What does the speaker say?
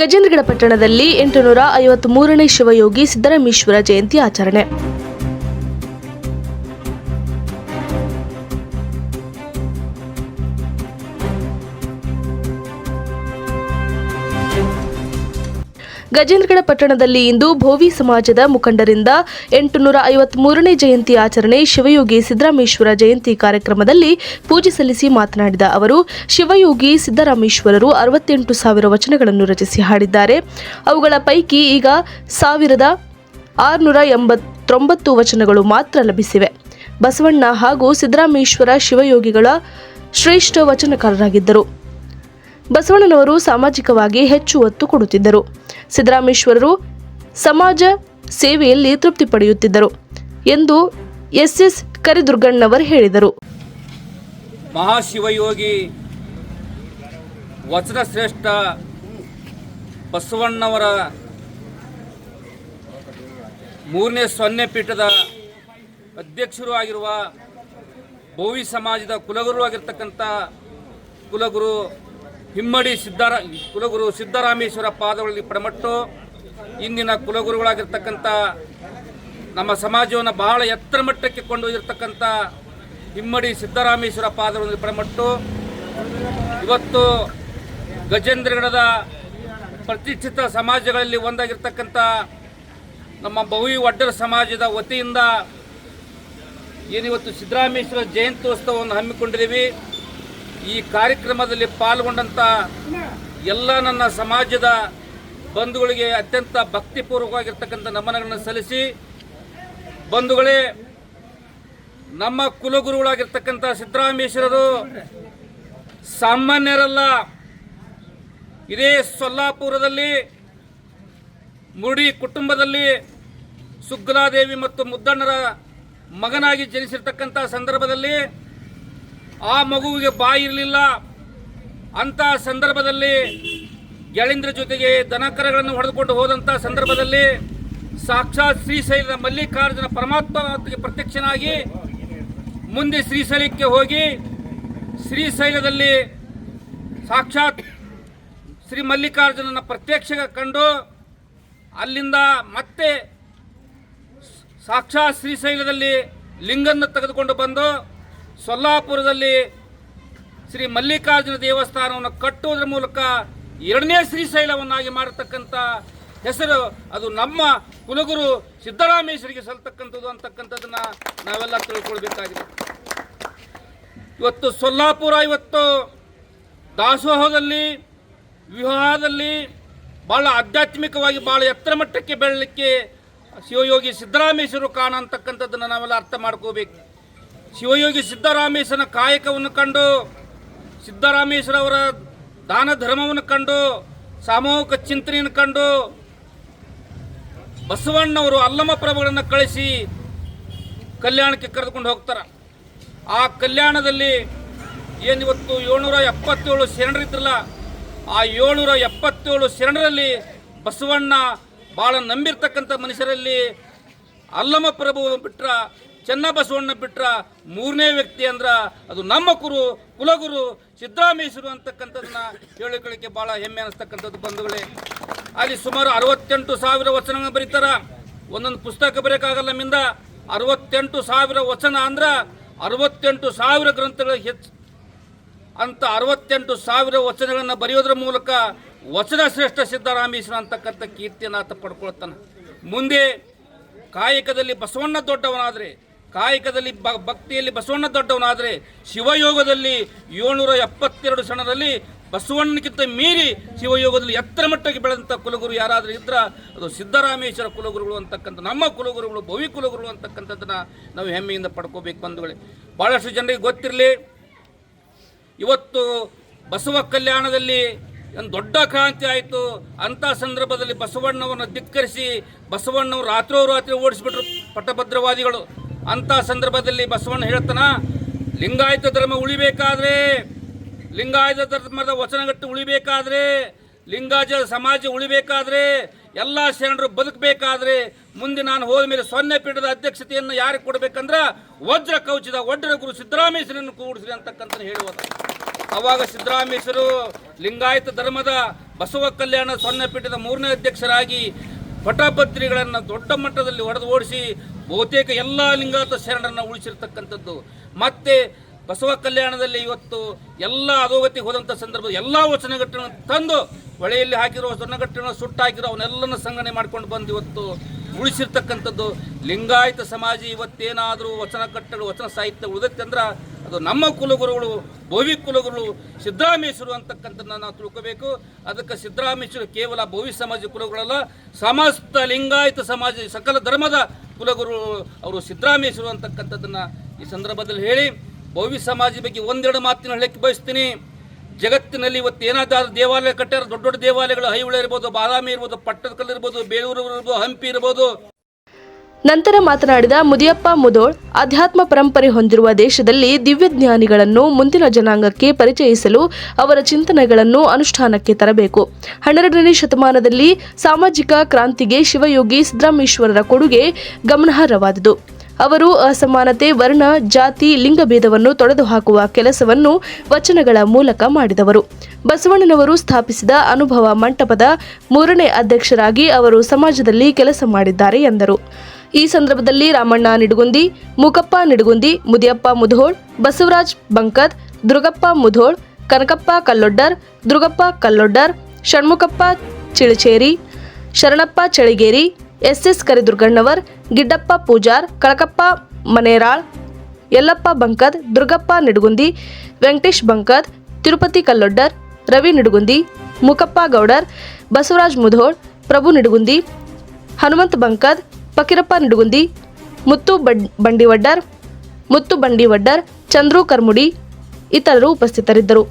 ಗಜೇಂದ್ರಗಡ ಪಟ್ಟಣದಲ್ಲಿ ಎಂಟುನೂರ ಐವತ್ತ್ ಮೂರನೇ ಶಿವಯೋಗಿ ಸಿದ್ದರಾಮೇಶ್ವರ ಜಯಂತಿ ಆಚರಣೆ. ಗಜೇಂದ್ರಗಡ ಪಟ್ಟಣದಲ್ಲಿ ಇಂದು ಭೋವಿ ಸಮಾಜದ ಮುಖಂಡರಿಂದ ಎಂಟುನೂರ ಐವತ್ಮೂರನೇ ಜಯಂತಿ ಆಚರಣೆ ಶಿವಯೋಗಿ ಸಿದ್ದರಾಮೇಶ್ವರ ಜಯಂತಿ ಕಾರ್ಯಕ್ರಮದಲ್ಲಿ ಪೂಜೆ ಸಲ್ಲಿಸಿ ಮಾತನಾಡಿದ ಅವರು, ಶಿವಯೋಗಿ ಸಿದ್ದರಾಮೇಶ್ವರರು ಅರವತ್ತೆಂಟು ಸಾವಿರ ವಚನಗಳನ್ನು ರಚಿಸಿ ಹಾಡಿದ್ದಾರೆ. ಅವುಗಳ ಪೈಕಿ ಈಗ ಸಾವಿರದ ಆರುನೂರ ಎಂಬತ್ತೊಂಬತ್ತು ವಚನಗಳು ಮಾತ್ರ ಲಭಿಸಿವೆ. ಬಸವಣ್ಣ ಹಾಗೂ ಸಿದ್ದರಾಮೇಶ್ವರ ಶಿವಯೋಗಿಗಳ ಶ್ರೇಷ್ಠ ವಚನಕಾರರಾಗಿದ್ದರು. ಬಸವಣ್ಣನವರು ಸಾಮಾಜಿಕವಾಗಿ ಹೆಚ್ಚು ಒತ್ತು ಕೊಡುತ್ತಿದ್ದರು. ಸಿದ್ದರಾಮೇಶ್ವರರು ಸಮಾಜ ಸೇವೆಯಲ್ಲಿ ತೃಪ್ತಿ ಪಡೆಯುತ್ತಿದ್ದರು ಎಂದು ಎಸ್ ಎಸ್ ಕರಿದುರ್ಗಣ್ಣವರು ಹೇಳಿದರು. ಮಹಾಶಿವಯೋಗಿ ವಚನ ಶ್ರೇಷ್ಠ ಬಸವಣ್ಣವರ ಮೂರನೇ ಸೊನ್ನೆ ಪೀಠದ ಅಧ್ಯಕ್ಷರು ಆಗಿರುವ ಭೋವಿ ಸಮಾಜದ ಕುಲಗುರು ಆಗಿರ್ತಕ್ಕಂಥ ಕುಲಗುರು ಹಿಮ್ಮಡಿ ಸಿದ್ದಾರ ಕುಲಗುರು ಸಿದ್ದರಾಮೇಶ್ವರ ಪಾದಗಳಲ್ಲಿ ಪಡಮಟ್ಟು. ಇಂದಿನ ಕುಲಗುರುಗಳಾಗಿರ್ತಕ್ಕಂಥ ನಮ್ಮ ಸಮಾಜವನ್ನು ಬಹಳ ಎತ್ತರ ಮಟ್ಟಕ್ಕೆ ಕೊಂಡೊಯ್ದಿರ್ತಕ್ಕಂಥ ಹಿಮ್ಮಡಿ ಸಿದ್ದರಾಮೇಶ್ವರ ಪಾದಗಳಲ್ಲಿ ಪಡಮಟ್ಟು. ಇವತ್ತು ಗಜೇಂದ್ರಗಡದ ಪ್ರತಿಷ್ಠಿತ ಸಮಾಜಗಳಲ್ಲಿ ಒಂದಾಗಿರ್ತಕ್ಕಂಥ ನಮ್ಮ ಬಹುವಿ ಒಡ್ಡರ ಸಮಾಜದ ವತಿಯಿಂದ ಏನಿವತ್ತು ಸಿದ್ದರಾಮೇಶ್ವರ ಜಯಂತ್ಯೋತ್ಸವವನ್ನು ಹಮ್ಮಿಕೊಂಡಿದ್ದೀವಿ. ಈ ಕಾರ್ಯಕ್ರಮದಲ್ಲಿ ಪಾಲ್ಗೊಂಡಂಥ ಎಲ್ಲ ನನ್ನ ಸಮಾಜದ ಬಂಧುಗಳಿಗೆ ಅತ್ಯಂತ ಭಕ್ತಿಪೂರ್ವಕವಾಗಿರ್ತಕ್ಕಂಥ ನಮನಗಳನ್ನು ಸಲ್ಲಿಸಿ, ಬಂಧುಗಳೇ, ನಮ್ಮ ಕುಲಗುರುಗಳಾಗಿರ್ತಕ್ಕಂಥ ಸಿದ್ದರಾಮೇಶ್ವರರು, ಸಾಮಾನ್ಯರಲ್ಲ, ಇದೇ ಸೊಲ್ಲಾಪುರದಲ್ಲಿ, ಮುರುಡಿ ಕುಟುಂಬದಲ್ಲಿ ಸುಗ್ಲಾದೇವಿ ಮತ್ತು ಮುದ್ದಣ್ಣರ ಮಗನಾಗಿ ಜನಿಸಿರ್ತಕ್ಕಂಥ ಸಂದರ್ಭದಲ್ಲಿ ಆ ಮಗುವಿಗೆ ಬಾಯಿ ಇರಲಿಲ್ಲ. ಅಂಥ ಸಂದರ್ಭದಲ್ಲಿ ಗೆಳೆಂದ್ರ ಜೊತೆಗೆ ದನಕರಗಳನ್ನು ಹೊಡೆದುಕೊಂಡು ಹೋದಂಥ ಸಂದರ್ಭದಲ್ಲಿ ಸಾಕ್ಷಾತ್ ಶ್ರೀಶೈಲದ ಮಲ್ಲಿಕಾರ್ಜುನ ಪರಮಾತ್ಮಗೆ ಪ್ರತ್ಯಕ್ಷನಾಗಿ ಮುಂದೆ ಶ್ರೀಶೈಲಕ್ಕೆ ಹೋಗಿ ಶ್ರೀಶೈಲದಲ್ಲಿ ಸಾಕ್ಷಾತ್ ಶ್ರೀ ಮಲ್ಲಿಕಾರ್ಜುನನ ಪ್ರತ್ಯಕ್ಷ ಕಂಡು ಅಲ್ಲಿಂದ ಮತ್ತೆ ಸಾಕ್ಷಾತ್ ಶ್ರೀಶೈಲದಲ್ಲಿ ಲಿಂಗನ್ನು ತೆಗೆದುಕೊಂಡು ಬಂದು ಸೊಲ್ಲಾಪುರದಲ್ಲಿ ಶ್ರೀ ಮಲ್ಲಿಕಾರ್ಜುನ ದೇವಸ್ಥಾನವನ್ನು ಕಟ್ಟುವುದರ ಮೂಲಕ ಎರಡನೇ ಶ್ರೀಶೈಲವನ್ನಾಗಿ ಮಾಡತಕ್ಕಂಥ ಹೆಸರು, ಅದು ನಮ್ಮ ಕುಲಗುರು ಸಿದ್ದರಾಮೇಶ್ವರಿಗೆ ಸಲ್ತಕ್ಕಂಥದ್ದು ಅಂತಕ್ಕಂಥದ್ದನ್ನ ನಾವೆಲ್ಲ ತಿಳ್ಕೊಳ್ಬೇಕಾಗಿದೆ. ಇವತ್ತು ಸೊಲ್ಲಾಪುರ, ಇವತ್ತು ದಾಸೋಹದಲ್ಲಿ, ವಿವಾಹದಲ್ಲಿ ಭಾಳ ಆಧ್ಯಾತ್ಮಿಕವಾಗಿ ಭಾಳ ಎತ್ತರ ಮಟ್ಟಕ್ಕೆ ಬೆಳಲಿಕ್ಕೆ ಶಿವಯೋಗಿ ಸಿದ್ದರಾಮೇಶ್ವರು ಕಾಣ ಅಂತಕ್ಕಂಥದ್ದನ್ನು ನಾವೆಲ್ಲ ಅರ್ಥ ಮಾಡ್ಕೋಬೇಕು. ಶಿವಯೋಗಿ ಸಿದ್ದರಾಮೇಶ್ವರನ ಕಾಯಕವನ್ನು ಕಂಡು ಸಿದ್ದರಾಮೇಶ್ವರ ಅವರ ದಾನ ಧರ್ಮವನ್ನು ಕಂಡು, ಸಾಮೂಹಿಕ ಚಿಂತನೆಯನ್ನು ಕಂಡು, ಬಸವಣ್ಣವರು ಅಲ್ಲಮ ಪ್ರಭುಗಳನ್ನು ಕಳಿಸಿ ಕಲ್ಯಾಣಕ್ಕೆ ಕರೆದುಕೊಂಡು ಹೋಗ್ತಾರೆ. ಆ ಕಲ್ಯಾಣದಲ್ಲಿ ಏನಿವತ್ತು ಏಳ್ನೂರ ಎಪ್ಪತ್ತೇಳು ಶರಣರಿದ್ರಲ್ಲ ಆ ಏಳ್ನೂರ ಎಪ್ಪತ್ತೇಳು ಶರಣರಲ್ಲಿ ಬಸವಣ್ಣ ಭಾಳ ನಂಬಿರ್ತಕ್ಕಂಥ ಮನುಷ್ಯರಲ್ಲಿ ಅಲ್ಲಮ ಪ್ರಭು ಬಿಟ್ರ ಚೆನ್ನ ಬಸವಣ್ಣ ಬಿಟ್ರ ಮೂರನೇ ವ್ಯಕ್ತಿ ಅಂದ್ರ ಅದು ನಮ್ಮ ಕುರು ಕುಲಗುರು, ಸಿದ್ದರಾಮೇಶ್ವರು ಅಂತಕ್ಕಂಥದ್ದನ್ನ ಹೇಳಿಕೊಳ್ಳಿಕ್ಕೆ ಭಾಳ ಹೆಮ್ಮೆ ಅನಿಸ್ತಕ್ಕಂಥದ್ದು ಬಂಧುಗಳೇ. ಅಲ್ಲಿ ಸುಮಾರು ಅರವತ್ತೆಂಟು ಸಾವಿರ ವಚನ ಬರೀತಾರ. ಒಂದೊಂದು ಪುಸ್ತಕ ಬರೆಯೋಕ್ಕಾಗಲ್ಲ ನಮ್ಮಿಂದ. ಅರವತ್ತೆಂಟು ಸಾವಿರ ವಚನ ಅಂದ್ರ ಅರವತ್ತೆಂಟು ಸಾವಿರ ಗ್ರಂಥಗಳ ಹೆಚ್ಚು ಅಂತ ಅರವತ್ತೆಂಟು ಸಾವಿರ ವಚನಗಳನ್ನು ಬರೆಯೋದ್ರ ಮೂಲಕ ವಚನ ಶ್ರೇಷ್ಠ ಸಿದ್ದರಾಮೇಶ್ವರ ಅಂತಕ್ಕಂಥ ಕೀರ್ತಿಯನ್ನು ಆತ ಪಡ್ಕೊಳ್ತಾನೆ. ಮುಂದೆ ಕಾಯಕದಲ್ಲಿ ಬಸವಣ್ಣ ದೊಡ್ಡವನಾದರೆ ಕಾಯಕದಲ್ಲಿ ಭಕ್ತಿಯಲ್ಲಿ ಬಸವಣ್ಣ ದೊಡ್ಡವನಾದರೆ ಶಿವಯೋಗದಲ್ಲಿ ಏಳ್ನೂರ ಎಪ್ಪತ್ತೆರಡು ಸಣದಲ್ಲಿ ಬಸವಣ್ಣಕ್ಕಿಂತ ಮೀರಿ ಶಿವಯೋಗದಲ್ಲಿ ಎತ್ತರ ಮಟ್ಟಕ್ಕೆ ಬೆಳೆದಂಥ ಕುಲಗುರು ಯಾರಾದರೂ ಇದ್ರ, ಅದು ಸಿದ್ದರಾಮೇಶ್ವರ ಕುಲಗುರುಗಳು ಅಂತಕ್ಕಂಥ, ನಮ್ಮ ಕುಲಗುರುಗಳು, ಭವಿ ಕುಲಗುರುಗಳು ಅಂತಕ್ಕಂಥದ್ದನ್ನ ನಾವು ಹೆಮ್ಮೆಯಿಂದ ಪಡ್ಕೋಬೇಕು ಬಂಧುಗಳೇ. ಭಾಳಷ್ಟು ಜನರಿಗೆ ಗೊತ್ತಿರಲಿ, ಇವತ್ತು ಬಸವ ಕಲ್ಯಾಣದಲ್ಲಿ ಒಂದು ದೊಡ್ಡ ಕ್ರಾಂತಿ ಆಯಿತು. ಅಂಥ ಸಂದರ್ಭದಲ್ಲಿ ಬಸವಣ್ಣವನ್ನು ಧಿಕ್ಕರಿಸಿ ಬಸವಣ್ಣವರು ರಾತ್ರೋರಾತ್ರಿ ಓಡಿಸಿಬಿಟ್ರು ಪಟ್ಟಭದ್ರವಾದಿಗಳು ಅಂಥ ಸಂದರ್ಭದಲ್ಲಿ ಬಸವಣ್ಣ ಹೇಳ್ತಾನ, ಲಿಂಗಾಯತ ಧರ್ಮ ಉಳಿಬೇಕಾದ್ರೆ, ಲಿಂಗಾಯತ ಧರ್ಮದ ವಚನಗಟ್ಟು ಉಳಿಬೇಕಾದ್ರೆ ಲಿಂಗಾಜ ಸಮಾಜ ಉಳಿಬೇಕಾದ್ರೆ, ಎಲ್ಲ ಶರಣರು ಬದುಕಬೇಕಾದ್ರೆ, ಮುಂದೆ ನಾನು ಹೋದ ಮೇಲೆ ಸೊನ್ನೆ ಪೀಠದ ಅಧ್ಯಕ್ಷತೆಯನ್ನು ಯಾರಿಗೆ ಕೊಡಬೇಕಂದ್ರ ವಜ್ರ ಕವಚದ ಒಡ್ಡರ ಗುರು ಸಿದ್ದರಾಮೇಶ್ವರನ್ನು ಕೂಡಿಸ್ರಿ ಅಂತಕ್ಕಂಥ ಹೇಳುವುದು ಅವಾಗ ಸಿದ್ದರಾಮೇಶ್ವರು ಲಿಂಗಾಯತ ಧರ್ಮದ ಬಸವ ಕಲ್ಯಾಣ ಸೊನ್ನೆಪೀಠದ ಮೂರನೇ ಅಧ್ಯಕ್ಷರಾಗಿ ಪಟಭದ್ರಿಗಳನ್ನು ದೊಡ್ಡ ಮಟ್ಟದಲ್ಲಿ ಹೊಡೆದು ಓಡಿಸಿ ಬಹುತೇಕ ಎಲ್ಲ ಲಿಂಗಾಯತ ಶರಣರನ್ನು ಉಳಿಸಿರ್ತಕ್ಕಂಥದ್ದು. ಮತ್ತೆ ಬಸವ ಕಲ್ಯಾಣದಲ್ಲಿ ಇವತ್ತು ಎಲ್ಲ ಅಧೋಗತಿ ಹೋದಂಥ ಸಂದರ್ಭ ಎಲ್ಲ ವಚನಗಟ್ಟನ್ನು ತಂದು ಹೊಳೆಯಲ್ಲಿ ಹಾಕಿರೋ ವಚನಗಟ್ಟನ್ನು ಸುಟ್ಟು ಹಾಕಿರೋ ಅವನ್ನೆಲ್ಲನ ಸಂಗಣೆ ಮಾಡ್ಕೊಂಡು ಬಂದು ಇವತ್ತು ಉಳಿಸಿರ್ತಕ್ಕಂಥದ್ದು. ಲಿಂಗಾಯತ ಸಮಾಜ ಇವತ್ತೇನಾದರೂ ವಚನ ಕಟ್ಟಲು ವಚನ ಸಾಹಿತ್ಯ ಉಳಿದತ್ತೆ ಅಂದ್ರೆ ಅದು ನಮ್ಮ ಕುಲಗುರುಗಳು, ಭೋವಿ ಕುಲಗುರುಗಳು ಸಿದ್ದರಾಮೇಶ್ವರು ಅಂತಕ್ಕಂಥದ್ದನ್ನ ನಾವು ತಿಳ್ಕೋಬೇಕು. ಅದಕ್ಕೆ ಸಿದ್ದರಾಮೇಶ್ವರು ಕೇವಲ ಭೋವಿ ಸಮಾಜ ಕುಲಗಳಲ್ಲ, ಸಮಸ್ತ ಲಿಂಗಾಯತ ಸಮಾಜ, ಸಕಲ ಧರ್ಮದ ಕುಲಗುರು ಅವರು ಸಿದ್ದರಾಮೇಶ್ವರು ಅಂತಕ್ಕಂಥದ್ದನ್ನು ಈ ಸಂದರ್ಭದಲ್ಲಿ ಹೇಳಿ, ಭೋವಿ ಸಮಾಜ ಬಗ್ಗೆ ಒಂದೆರಡು ಮಾತಿನ ಹೇಳಕ್ಕೆ ಬಯಸ್ತೀನಿ. ಜಗತ್ತಿನಲ್ಲಿ ಇವತ್ತು ಏನಾದರೂ ದೇವಾಲಯ ಕಟ್ಟಾರ ದೊಡ್ಡ ದೊಡ್ಡ ದೇವಾಲಯಗಳು, ಹೈವಳ ಇರ್ಬೋದು, ಬಾದಾಮಿ ಇರ್ಬೋದು, ಪಟ್ಟದಕಲ್ಲು ಇರ್ಬೋದು, ಬೇಲೂರು ಇರ್ಬೋದು, ಹಂಪಿ ಇರ್ಬೋದು. ನಂತರ ಮಾತನಾಡಿದ ಮುದಿಯಪ್ಪ ಮುದೋಳ್ ಅಧ್ಯಾತ್ಮ ಪರಂಪರೆ ಹೊಂದಿರುವ ದೇಶದಲ್ಲಿ ದಿವ್ಯಜ್ಞಾನಿಗಳನ್ನು ಮುಂದಿನ ಜನಾಂಗಕ್ಕೆ ಪರಿಚಯಿಸಲು ಅವರ ಚಿಂತನೆಗಳನ್ನು ಅನುಷ್ಠಾನಕ್ಕೆ ತರಬೇಕು. ಹನ್ನೆರಡನೇ ಶತಮಾನದಲ್ಲಿ ಸಾಮಾಜಿಕ ಕ್ರಾಂತಿಗೆ ಶಿವಯೋಗಿ ಸಿದ್ದರಾಮೇಶ್ವರರ ಕೊಡುಗೆ ಗಮನಾರ್ಹವಾದುದು. ಅವರು ಅಸಮಾನತೆ, ವರ್ಣ, ಜಾತಿ ಲಿಂಗಭೇದವನ್ನು ತೊಡೆದುಹಾಕುವ ಕೆಲಸವನ್ನು ವಚನಗಳ ಮೂಲಕ ಮಾಡಿದವರು. ಬಸವಣ್ಣನವರು ಸ್ಥಾಪಿಸಿದ ಅನುಭವ ಮಂಟಪದ ಮೂರನೇ ಅಧ್ಯಕ್ಷರಾಗಿ ಅವರು ಸಮಾಜದಲ್ಲಿ ಕೆಲಸ ಮಾಡಿದ್ದಾರೆ ಎಂದರು. ಈ ಸಂದರ್ಭದಲ್ಲಿ ರಾಮಣ್ಣ ನಿಡುಗುಂದಿ ಮೂಕಪ್ಪ ನಿಡುಗುಂದಿ ಮುದಿಯಪ್ಪ ಮುಧೋಳ್ ಬಸವರಾಜ್ ಬಂಕದ್ ದುರ್ಗಪ್ಪ ಮುಧೋಳ್ ಕನಕಪ್ಪ ಕಲ್ಲೊಡ್ಡರ್ ದುರ್ಗಪ್ಪ ಕಲ್ಲೊಡ್ಡರ್ ಷಣ್ಮುಖಪ್ಪ ಚಿಳಚೇರಿ ಶರಣಪ್ಪ ಚಳಿಗೇರಿ ಎಸ್ಎಸ್ ಕರಿದುರ್ಗಣ್ಣವರ್ ಗಿಡ್ಡಪ್ಪ ಪೂಜಾರ್ ಕಳಕಪ್ಪ ಮನೇರಾಳ್ ಯಲ್ಲಪ್ಪ ಬಂಕದ್ ದುರ್ಗಪ್ಪ ನಿಡುಗುಂದಿ ವೆಂಕಟೇಶ್ ಬಂಕದ್ ತಿರುಪತಿ ಕಲ್ಲೊಡ್ಡರ್ ರವಿ ನಿಡುಗುಂದಿ ಮೂಕಪ್ಪ ಗೌಡರ್ ಬಸವರಾಜ್ ಮುಧೋಳ್ ಪ್ರಭು ನಿಡುಗುಂದಿ ಹನುಮಂತ್ ಬಂಕದ್ ಫಕೀರಪ್ಪ ನಿಡುಗುಂದಿ ಮುತ್ತು ಬಡ್ ಬಂಡಿವಡ್ಡರ್ ಮುತ್ತು ಬಂಡಿವಡ್ಡರ್ ಚಂದ್ರು ಕರ್ಮುಡಿ ಇತರರು ಉಪಸ್ಥಿತರಿದ್ದರು.